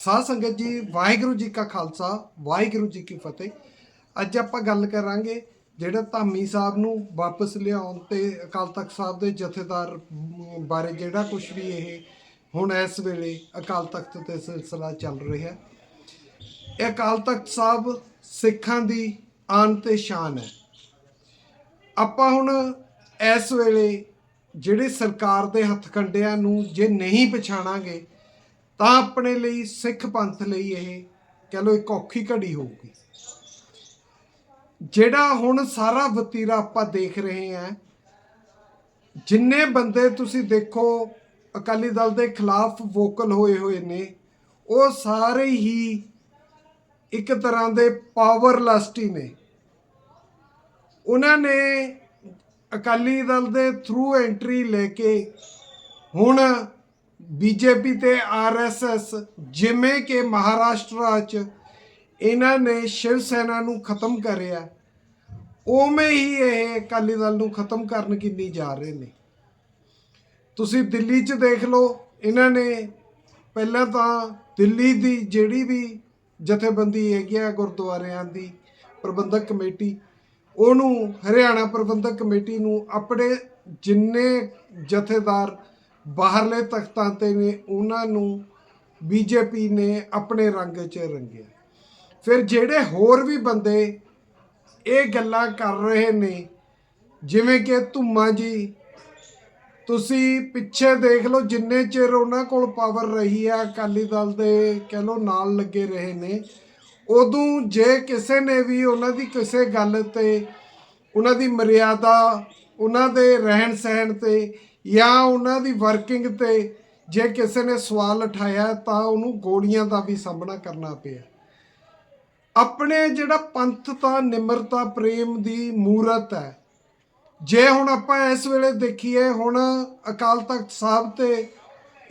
ਸਾਧ ਸੰਗਤ ਜੀ, ਵਾਹਿਗੁਰੂ ਜੀ ਕਾ ਖਾਲਸਾ, ਵਾਹਿਗੁਰੂ ਜੀ ਕੀ ਫਤਿਹ। ਅੱਜ ਆਪਾਂ ਗੱਲ ਕਰਾਂਗੇ ਜਿਹੜਾ ਧਾਮੀ ਸਾਹਿਬ ਨੂੰ ਵਾਪਸ ਲਿਆਉਣ ਤੇ ਅਕਾਲ ਤਖਤ ਸਾਹਿਬ ਦੇ ਜਥੇਦਾਰ ਬਾਰੇ ਜਿਹੜਾ ਕੁਝ ਵੀ ਇਹ ਹੁਣ ਇਸ ਵੇਲੇ ਅਕਾਲ ਤਖਤ ਤੇ ਸਿਲਸਿਲਾ ਚੱਲ ਰਿਹਾ। ਇਹ ਅਕਾਲ ਤਖਤ ਸਾਹਿਬ ਸਿੱਖਾਂ ਦੀ ਆਨ ਤੇ ਸ਼ਾਨ ਹੈ। ਆਪਾਂ ਹੁਣ ਇਸ ਵੇਲੇ ਜਿਹੜੇ ਸਰਕਾਰ ਦੇ ਹੱਥ ਕੰਡਿਆਂ ਨੂੰ ਜੇ ਨਹੀਂ ਪਛਾਣਾਂਗੇ ਤਾਂ ਆਪਣੇ ਲਈ ਸਿੱਖ ਪੰਥ ਲਈ ਇਹ ਕਹ ਲੋ ਇੱਕ ਔਖੀ ਘੜੀ ਹੋਊਗੀ। ਜਿਹੜਾ ਹੁਣ ਸਾਰਾ ਵਤੀਰਾ ਆਪਾਂ ਦੇਖ ਰਹੇ ਹਾਂ, ਜਿੰਨੇ ਬੰਦੇ ਤੁਸੀਂ ਦੇਖੋ ਅਕਾਲੀ ਦਲ ਦੇ ਖਿਲਾਫ ਵੋਕਲ ਹੋਏ ਹੋਏ ਨੇ, ਉਹ ਸਾਰੇ ਹੀ ਇੱਕ ਤਰ੍ਹਾਂ ਦੇ ਪਾਵਰਲੈਸਟ ਹੀ ਨੇ। ਉਹਨਾਂ ਨੇ ਅਕਾਲੀ ਦਲ ਦੇ ਥਰੂ ਐਂਟਰੀ ਲੈ ਕੇ ਹੁਣ ਬੀਜੇਪੀ ਤੇ ਆਰਐਸਐਸ ਜਿਵੇਂ ਕਿ ਮਹਾਰਾਸ਼ਟਰ 'ਚ ਇਹਨਾਂ ਨੇ ਸ਼ਿਵ ਸੈਨਾ ਨੂੰ ਖਤਮ ਕਰਿਆ, ਉਵੇਂ ਹੀ ਇਹ ਅਕਾਲੀ ਦਲ ਨੂੰ ਖਤਮ ਕਰਨ ਕਿੰਨੀ ਜਾ ਰਹੇ ਨੇ। ਤੁਸੀਂ ਦਿੱਲੀ 'ਚ ਦੇਖ ਲਓ, ਇਹਨਾਂ ਨੇ ਪਹਿਲਾਂ ਤਾਂ ਦਿੱਲੀ ਦੀ ਜਿਹੜੀ ਵੀ ਜਥੇਬੰਦੀ ਹੈਗੀ ਆ ਗੁਰਦੁਆਰਿਆਂ ਦੀ ਪ੍ਰਬੰਧਕ ਕਮੇਟੀ, ਉਹਨੂੰ ਹਰਿਆਣਾ ਪ੍ਰਬੰਧਕ ਕਮੇਟੀ ਨੂੰ ਆਪਣੇ ਜਿੰਨੇ ਜਥੇਦਾਰ ਬਾਹਰਲੇ ਤਖਤਾਂ ਤੇ ਨੇ ਉਹਨਾਂ ਨੂੰ ਬੀਜੇਪੀ ਨੇ ਆਪਣੇ ਰੰਗ 'ਚ ਰੰਗਿਆ। ਫਿਰ ਜਿਹੜੇ ਹੋਰ ਵੀ ਬੰਦੇ ਇਹ ਗੱਲਾਂ ਕਰ ਰਹੇ ਨੇ, ਜਿਵੇਂ ਕਿ ਧੁੰਮਾ ਜੀ, ਤੁਸੀਂ ਪਿੱਛੇ ਦੇਖ ਲਓ ਜਿੰਨੇ ਚਿਰ ਉਹਨਾਂ ਕੋਲ ਪਾਵਰ ਰਹੀ ਆ, ਅਕਾਲੀ ਦਲ ਦੇ ਕਹਿ ਲਓ ਨਾਲ ਲੱਗੇ ਰਹੇ ਨੇ, ਉਦੋਂ ਜੇ ਕਿਸੇ ਨੇ ਵੀ ਉਹਨਾਂ ਦੀ ਕਿਸੇ ਗੱਲ ਤੇ ਉਹਨਾਂ ਦੀ ਮਰਿਆਦਾ ਉਹਨਾਂ ਦੇ ਰਹਿਣ ਸਹਿਣ ਤੇ ਜਾਂ ਉਹਨਾਂ ਦੀ ਵਰਕਿੰਗ ਤੇ ਜੇ ਕਿਸੇ ਨੇ ਸਵਾਲ ਉਠਾਇਆ ਤਾਂ ਉਹਨੂੰ ਗੋਲੀਆਂ ਦਾ ਵੀ ਸਾਹਮਣਾ ਕਰਨਾ ਪਿਆ। ਆਪਣੇ ਜਿਹੜਾ ਪੰਥ ਤਾਂ ਨਿਮਰਤਾ ਪ੍ਰੇਮ ਦੀ ਮੂਰਤ ਹੈ। ਜੇ ਹੁਣ ਆਪਾਂ ਇਸ ਵੇਲੇ ਦੇਖੀਏ, ਹੁਣ ਅਕਾਲ ਤਖਤ ਸਾਹਿਬ ਤੇ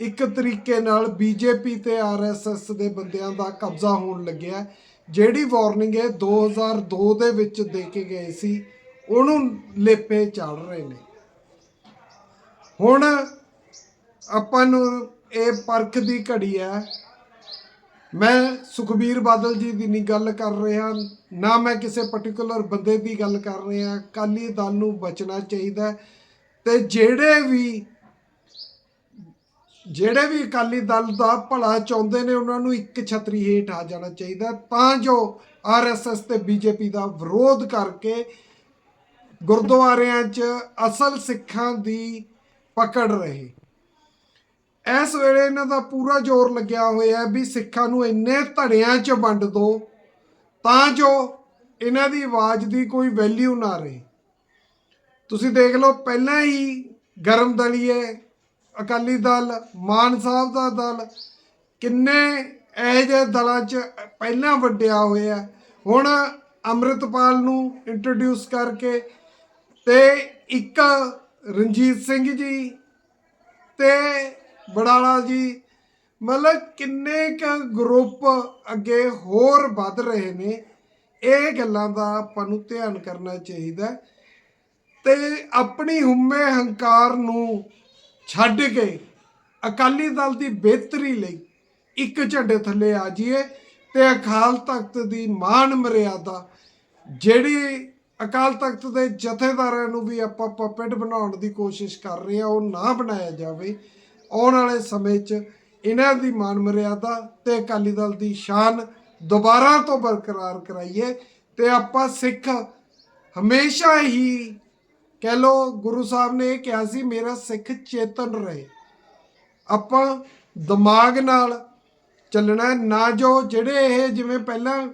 ਇੱਕ ਤਰੀਕੇ ਨਾਲ ਬੀਜੇਪੀ ਤੇ ਆਰਐਸਐਸ ਦੇ ਬੰਦਿਆਂ ਦਾ ਕਬਜ਼ਾ ਹੋਣ ਲੱਗਿਆ, ਜਿਹੜੀ ਵਾਰਨਿੰਗ ਇਹ 2002 ਦੇ ਵਿੱਚ ਦੇ ਕੇ ਗਏ ਸੀ। ਉਹਨੂੰ ਲੇਪੇ ਚੜ ਰਹੇ ਨੇ। ਹੁਣ ਆਪਾਂ ਨੂੰ ਇਹ ਪਰਖ ਦੀ ਘੜੀ ਹੈ। ਮੈਂ ਸੁਖਬੀਰ ਬਾਦਲ ਜੀ ਦੀ ਨਹੀਂ ਗੱਲ ਕਰ ਰਿਹਾ, ਨਾ ਮੈਂ ਕਿਸੇ ਪਾਰਟਿਕੂਲਰ ਬੰਦੇ ਦੀ ਗੱਲ ਕਰ ਰਿਹਾ। ਕਾਲੀ ਦਲ ਨੂੰ ਬਚਣਾ ਚਾਹੀਦਾ ਹੈ ਤੇ ਜਿਹੜੇ ਵੀ ਜਿਹੜੇ ਵੀ ਅਕਾਲੀ ਦਲ ਦਾ ਭਲਾ ਚਾਹੁੰਦੇ ਨੇ, ਉਹਨਾਂ ਨੂੰ ਇੱਕ ਛਤਰੀ ਹੇਠ ਆ ਜਾਣਾ ਚਾਹੀਦਾ ਤਾਂ ਜੋ ਆਰਐਸਐਸ ਤੇ ਬੀਜੇਪੀ ਦਾ ਵਿਰੋਧ ਕਰਕੇ ਗੁਰਦੁਆਰਿਆਂ 'ਚ ਅਸਲ ਸਿੱਖਾਂ ਦੀ ਪਕੜ ਰਹੇ। ਇਸ ਵੇਲੇ ਇਹਨਾਂ ਦਾ ਪੂਰਾ ਜ਼ੋਰ ਲੱਗਿਆ ਹੋਇਆ ਹੈ ਵੀ ਸਿੱਖਾਂ ਨੂੰ ਇੰਨੇ ਧੜਿਆਂ 'ਚ ਵੰਡ ਦਿਓ ਤਾਂ ਜੋ ਇਹਨਾਂ ਦੀ ਆਵਾਜ਼ ਦੀ ਕੋਈ ਵੈਲਿਊ ਨਾ ਰਹੇ। ਤੁਸੀਂ ਦੇਖ ਲਓ, ਪਹਿਲਾਂ ਹੀ ਗਰਮ ਦਲੀਏ ਅਕਾਲੀ ਦਲ, ਮਾਨ ਸਾਹਿਬ ਦਾ ਦਲ, ਕਿੰਨੇ ਇਹੋ ਜਿਹੇ ਦਲਾਂ 'ਚ ਪਹਿਲਾਂ ਵੱਡਿਆ ਹੋਇਆ ਹੁਣ ਅੰਮ੍ਰਿਤਪਾਲ ਨੂੰ ਇੰਟਰੋਡਿਊਸ ਕਰਕੇ ਤੇ ਇੱਕ ਰਣਜੀਤ ਸਿੰਘ ਜੀ ਤੇ ਬੜਾਲਾ ਜੀ ਮਤਲਬ ਕਿੰਨੇ ਕ ਗਰੁੱਪ ਅੱਗੇ ਹੋਰ ਵੱਧ ਰਹੇ ਨੇ, ਇਹ ਗੱਲਾਂ ਦਾ ਆਪਾਂ ਨੂੰ ਧਿਆਨ ਕਰਨਾ ਚਾਹੀਦਾ ਹੈ। ਤੇ ਆਪਣੀ ਹੁਮੇ ਹੰਕਾਰ ਨੂੰ ਛੱਡ ਕੇ ਅਕਾਲੀ ਦਲ ਦੀ ਬਿਹਤਰੀ ਲਈ ਇੱਕ ਝੰਡੇ ਥੱਲੇ ਆ ਜਾਈਏ ਤੇ ਅਕਾਲ ਤਖਤ ਦੀ ਮਾਨ ਮਰਿਆਦਾ ਜਿਹੜੀ ਅਕਾਲ ਤਖਤ ਦੇ ਜਥੇਦਾਰਾਂ ਨੂੰ ਵੀ ਆਪਾਂ ਪਪੇਟ ਬਣਾਉਣ ਦੀ ਕੋਸ਼ਿਸ਼ ਕਰ ਰਹੇ ਆ ਉਹ ਨਾ ਬਣਾਇਆ ਜਾਵੇ। ਆਉਣ ਵਾਲੇ ਸਮੇਂ 'ਚ ਇਹਨਾਂ ਦੀ ਮਾਨ ਮਰਿਆਦਾ ਤੇ ਅਕਾਲੀ ਦਲ ਦੀ ਸ਼ਾਨ ਦੁਬਾਰਾ ਤੋਂ ਬਰਕਰਾਰ ਕਰਾਈਏ ਤੇ ਆਪਾਂ ਸਿੱਖ ਹਮੇਸ਼ਾ ਹੀ ਕਹਿ ਲੋ ਗੁਰੂ ਸਾਹਿਬ ਨੇ ਇਹ ਕਿਹਾ ਸੀ, ਮੇਰਾ ਸਿੱਖ ਚੇਤਨ ਰਹੇ। ਆਪਾਂ ਦਿਮਾਗ ਨਾਲ ਚੱਲਣਾ ਨਾ ਜੋ ਜਿਹੜੇ ਇਹ ਜਿਵੇਂ ਪਹਿਲਾਂ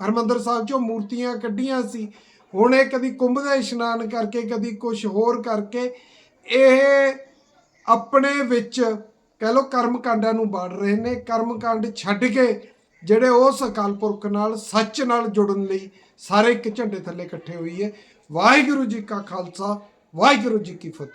ਹਰਮੰਦਰ ਸਾਹਿਬ ਚੋਂ ਮੂਰਤੀਆਂ ਕੱਢੀਆਂ ਸੀ ਹੁਣ ਇਹ ਕਦੀ ਕੁੰਭ ਦੇ ਇਸ਼ਨਾਨ ਕਰਕੇ, ਕਦੀ ਕੁਝ ਹੋਰ ਕਰਕੇ, ਇਹ ਆਪਣੇ ਵਿੱਚ ਕਹਿ ਲੋ ਕਰਮ ਕਾਂਡਾਂ ਨੂੰ ਬਾੜ ਰਹੇ ਨੇ, ਕਰਮ ਕਾਂਡ ਛੱਡ ਕੇ ਜਿਹੜੇ ਉਸ ਅਕਾਲ ਪੁਰਖ ਨਾਲ ਸੱਚ ਨਾਲ ਜੁੜਨ ਲਈ ਸਾਰੇ ਇੱਕ ਝੰਡੇ ਥੱਲੇ ਇਕੱਠੇ ਹੋਈ ਹੈ। ਵਾਹਿਗੁਰੂ ਜੀ ਕਾ ਖਾਲਸਾ, ਵਾਹਿਗੁਰੂ ਜੀ ਕੀ ਫਤਿਹ।